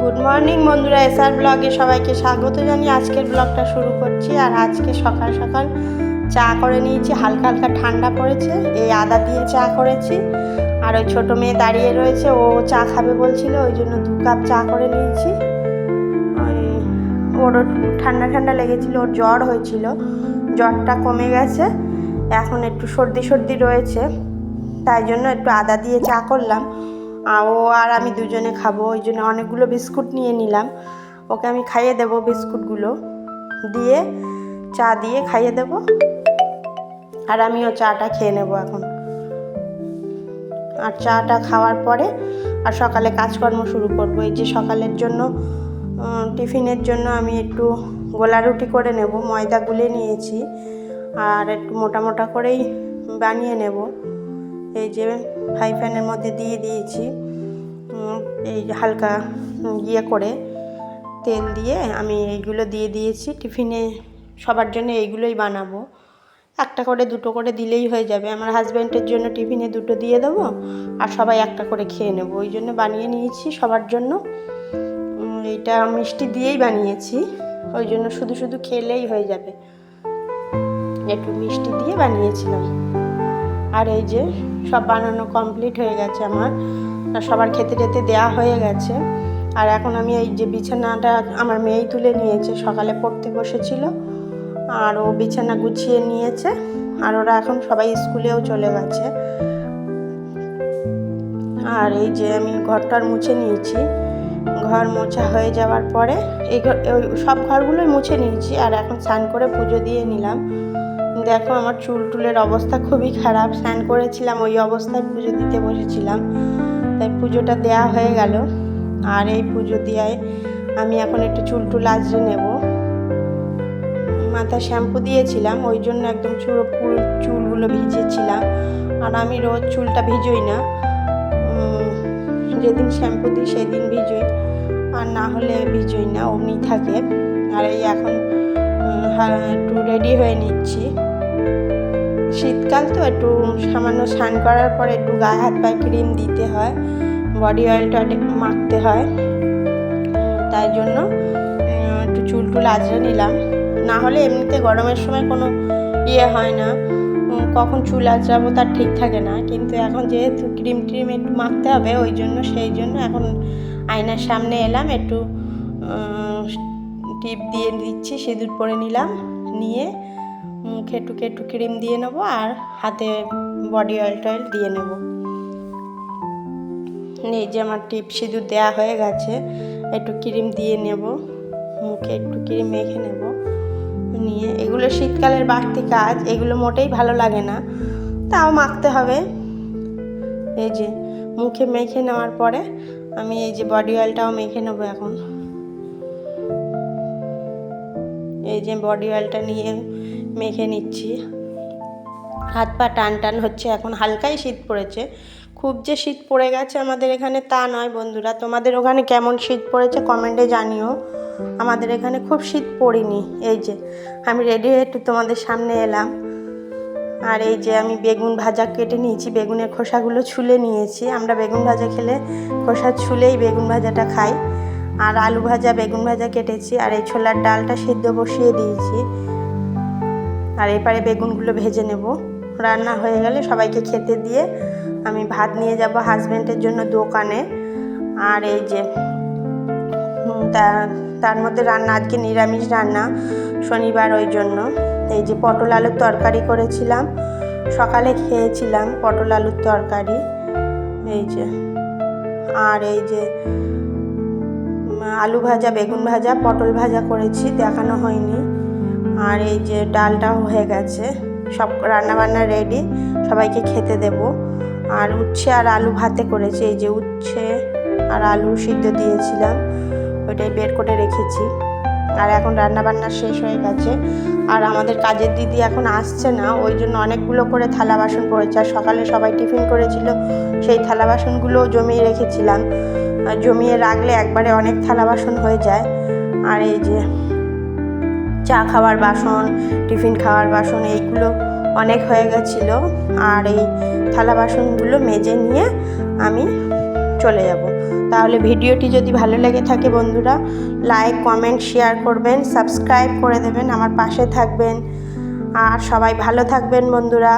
Good morning বন্ধুরা SR ব্লগে সবাইকে স্বাগত জানিয়ে আজকের ব্লগটা শুরু করছি। আর আজকে সকাল সকাল চা করে নিয়েছি, হালকা হালকা ঠান্ডা পড়েছে, এই আদা দিয়ে চা করেছি। আর ওই ছোটো মেয়ে দাঁড়িয়ে রয়েছে, ও চা খাবে বলছিল, ওই জন্য দু কাপ চা করে নিয়েছি। ওই ওর ঠান্ডা ঠান্ডা লেগেছিল, ওর জ্বর হয়েছিল, জ্বরটা কমে গেছে, এখন একটু সর্দি সর্দি রয়েছে, তাই জন্য একটু আদা দিয়ে চা করলাম। ও আর আমি দুজনে খাব, ওই জন্য অনেকগুলো বিস্কুট নিয়ে নিলাম। ওকে আমি খাইয়ে দেবো বিস্কুটগুলো। দিয়ে চা দিয়ে খাইয়ে দেবো। আর আমিও চাটা খেয়ে নেব এখন। আর চাটা খাওয়ার পরে আর সকালে কাজকর্ম শুরু করব। এই যে সকালের জন্য টিফিনের জন্য আমি একটু গোলা রুটি করে নেব, ময়দা গুলে নিয়েছি। আর একটু মোটা মোটা করেই বানিয়ে নেব। এই যে ফ্রাই প্যানের মধ্যে দিয়ে দিয়েছি এই হালকা ইয়ে করে তেল দিয়ে আমি এইগুলো দিয়ে দিয়েছি। টিফিনে সবার জন্য এইগুলোই বানাবো। একটা করে দুটো করে দিলেই হয়ে যাবে। আমার হাজব্যান্ডের জন্য টিফিনে দুটো দিয়ে দেবো আর সবাই একটা করে খেয়ে নেব। ওই জন্য বানিয়ে নিয়েছি সবার জন্য। এইটা মিষ্টি দিয়েই বানিয়েছি। ওই জন্য শুধু শুধু খেলেই হয়ে যাবে। একটু মিষ্টি দিয়ে বানিয়েছিলাম। আর এই যে সব বানানো কমপ্লিট হয়ে গেছে আমার। সবার খেতে টেতে দেওয়া হয়ে গেছে। আর এখন আমি এই যে বিছানাটা আমার মেয়েই তুলে নিয়েছে, সকালে পড়তে বসেছিল। আর ও বিছানা গুছিয়ে নিয়েছে। আর ওরা এখন সবাই স্কুলেও চলে গেছে। আর এই যে আমি ঘরটার মুছে নিয়েছি। ঘর মোছা হয়ে যাওয়ার পরে এই সব ঘরগুলোই মুছে নিয়েছি। আর এখন স্নান করে পুজো দিয়ে নিলাম। দেখো, আমার চুল টুলের অবস্থা খুবই খারাপ। স্নান করেছিলাম, ওই অবস্থায় পুজো দিতে বসেছিলাম। তাই পুজোটা দেয়া হয়ে গেল। আর এই পুজো দেওয়ায় আমি এখন একটু চুল টুল আজরে নেব। মাথায় শ্যাম্পু দিয়েছিলাম, ওই জন্য একদম চুল চুলগুলো ভিজেছিলাম। আর আমি রোজ চুলটা ভিজোই না। যেদিন শ্যাম্পু দিই, সেদিন ভিজোই। আর না হলে ভিজোই না, অমনি থাকে। আর এই এখন একটু রেডি হয়ে নিচ্ছি। শীতকাল তো একটু সামান্য স্নান করার পরে একটু গায়ে হাত পায়ে ক্রিম দিতে হয় বডি অয়েলটা মাখতে হয়। তাই জন্য একটু চুল টুল আজরে নিলাম। না হলে এমনিতে গরমের সময় কোনো ইয়ে হয় না। কখন চুল আজরাবো তার ঠিক থাকে না। কিন্তু এখন যেহেতু ক্রিম ট্রিম একটু মাখতে হবে, ওই জন্য, সেই জন্য এখন আয়নার সামনে এলাম, একটু টিপ দিয়ে দিচ্ছি, সিঁদুর পরে নিলাম, নিয়ে মুখে একটু একটু ক্রিম দিয়ে নেব আর হাতে বডি অয়েল টয়েল দিয়ে নেব। এই যে আমার টিপ সিঁদুর দেওয়া হয়ে গেছে, একটু ক্রিম দিয়ে নেব, মুখে একটু ক্রিম মেখে নেব। নিয়ে, এগুলো শীতকালের বাড়তি কাজ, এগুলো মোটেই ভালো লাগে না, তাও মাখতে হবে। এই যে, মুখে মেখে নেওয়ার পরে আমি এই যে বডি অয়েলটাও মেখে নেব এখন। এই যে বডি অয়েলটা নিয়ে মেখে নিচ্ছি। হাত পা টান টান হচ্ছে, এখন হালকাই শীত পড়েছে। খুব যে শীত পড়ে গেছে আমাদের এখানে তা নয় বন্ধুরা। তোমাদের ওখানে কেমন শীত পড়েছে কমেন্টে জানিও। আমাদের এখানে খুব শীত পড়িনি। এই যে, আমি রেডি হয়ে একটু তোমাদের সামনে এলাম। আর এই যে, আমি বেগুন ভাজা কেটে নিয়েছি, বেগুনের খোসাগুলো ছুলে নিয়েছি। আমরা বেগুন ভাজা খেলে খোসা ছুলেই বেগুন ভাজাটা খাই। আর আলু ভাজা, বেগুন ভাজা কেটেছি। আর এই ছোলার ডালটা সিদ্ধ বসিয়ে দিয়েছি। আর এপারে বেগুনগুলো ভেজে নেব। রান্না হয়ে গেলে সবাইকে খেতে দিয়ে আমি ভাত নিয়ে যাব হাজব্যান্ডের জন্য দোকানে। আর এই যে তার মধ্যে রান্না, আজকে নিরামিষ রান্না শনিবার ওই জন্য। এই যে পটল আলুর তরকারি করেছিলাম, সকালে খেয়েছিলাম পটল আলুর তরকারি। এই যে, আর এই যে আলু ভাজা, বেগুন ভাজা, পটল ভাজা করেছি, দেখানো হয়নি। আর এই যে ডালটাও হয়ে গেছে। সব রান্নাবান্না রেডি সবাইকে খেতে দেব। আর উচ্ছে আর আলু ভাতে করেছি, এই যে উচ্ছে আর আলু সিদ্ধ দিয়েছিলাম, ওইটাই বের করে রেখেছি। আর এখন রান্নাবান্না শেষ হয়ে গেছে। আর আমাদের কাজের দিদি এখন আসছে না, ওই জন্য অনেকগুলো করে থালা বাসন পড়েছে। আর সকালে সবাই টিফিন করেছিল, সেই থালা বাসনগুলোও জমিয়ে রেখেছিলাম। জমিয়ে রাখলে একবারে অনেক থালা বাসন হয়ে যায়। আর এই যে চা খাওয়ার বাসন, টিফিন খাওয়ার বাসন, এইগুলো অনেক হয়ে গেছিল। আর এই থালা বাসনগুলো মেজে নিয়ে আমি চলে যাব। তাহলে ভিডিওটি যদি ভালো লেগে থাকে বন্ধুরা, লাইক, কমেন্ট, শেয়ার করবেন, সাবস্ক্রাইব করে দেবেন, আমার পাশে থাকবেন। আর সবাই ভালো থাকবেন বন্ধুরা।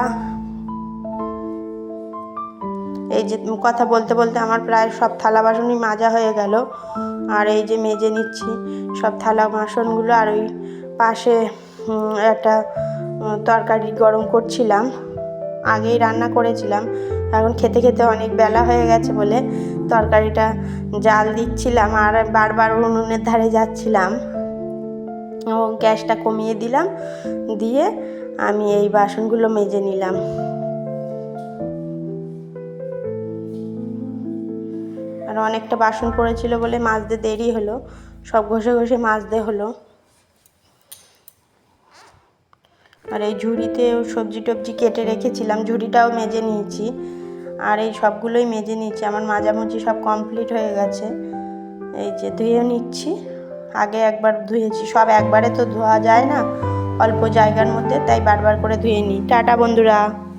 এই যে কথা বলতে বলতে আমার প্রায় সব থালা বাসনই মাজা হয়ে গেল। আর এই যে মেজে নিচ্ছি সব থালা বাসনগুলো, আর ওই পাশে একটা তরকারি গরম করছিলাম। আগেই রান্না করেছিলাম। এখন খেতে খেতে অনেক বেলা হয়ে গেছে বলে তরকারিটা জাল দিচ্ছিলাম আর বারবার উনুনের ধারে যাচ্ছিলাম। এবং গ্যাসটা কমিয়ে দিলাম, দিয়ে আমি এই বাসনগুলো মেজে নিলাম। আর অনেকটা বাসন পড়েছিল বলে মাজতে দেরি হলো। সব ঘষে ঘষে মাজতে হলো। আর এই ঝুড়িতে সবজি টবজি কেটে রেখেছিলাম, ঝুড়িটাও মেজে নিয়েছি। আর এই সবগুলোই মেজে নিয়েছি, আমার মাজামুজি সব কমপ্লিট হয়ে গেছে। এই যে ধুয়েও নিচ্ছি, আগে একবার ধুয়েছি, সব একবারে তো ধোয়া যায় না, অল্প জায়গার মধ্যে, তাই বারবার করে ধুয়ে নিই। টাটা বন্ধুরা।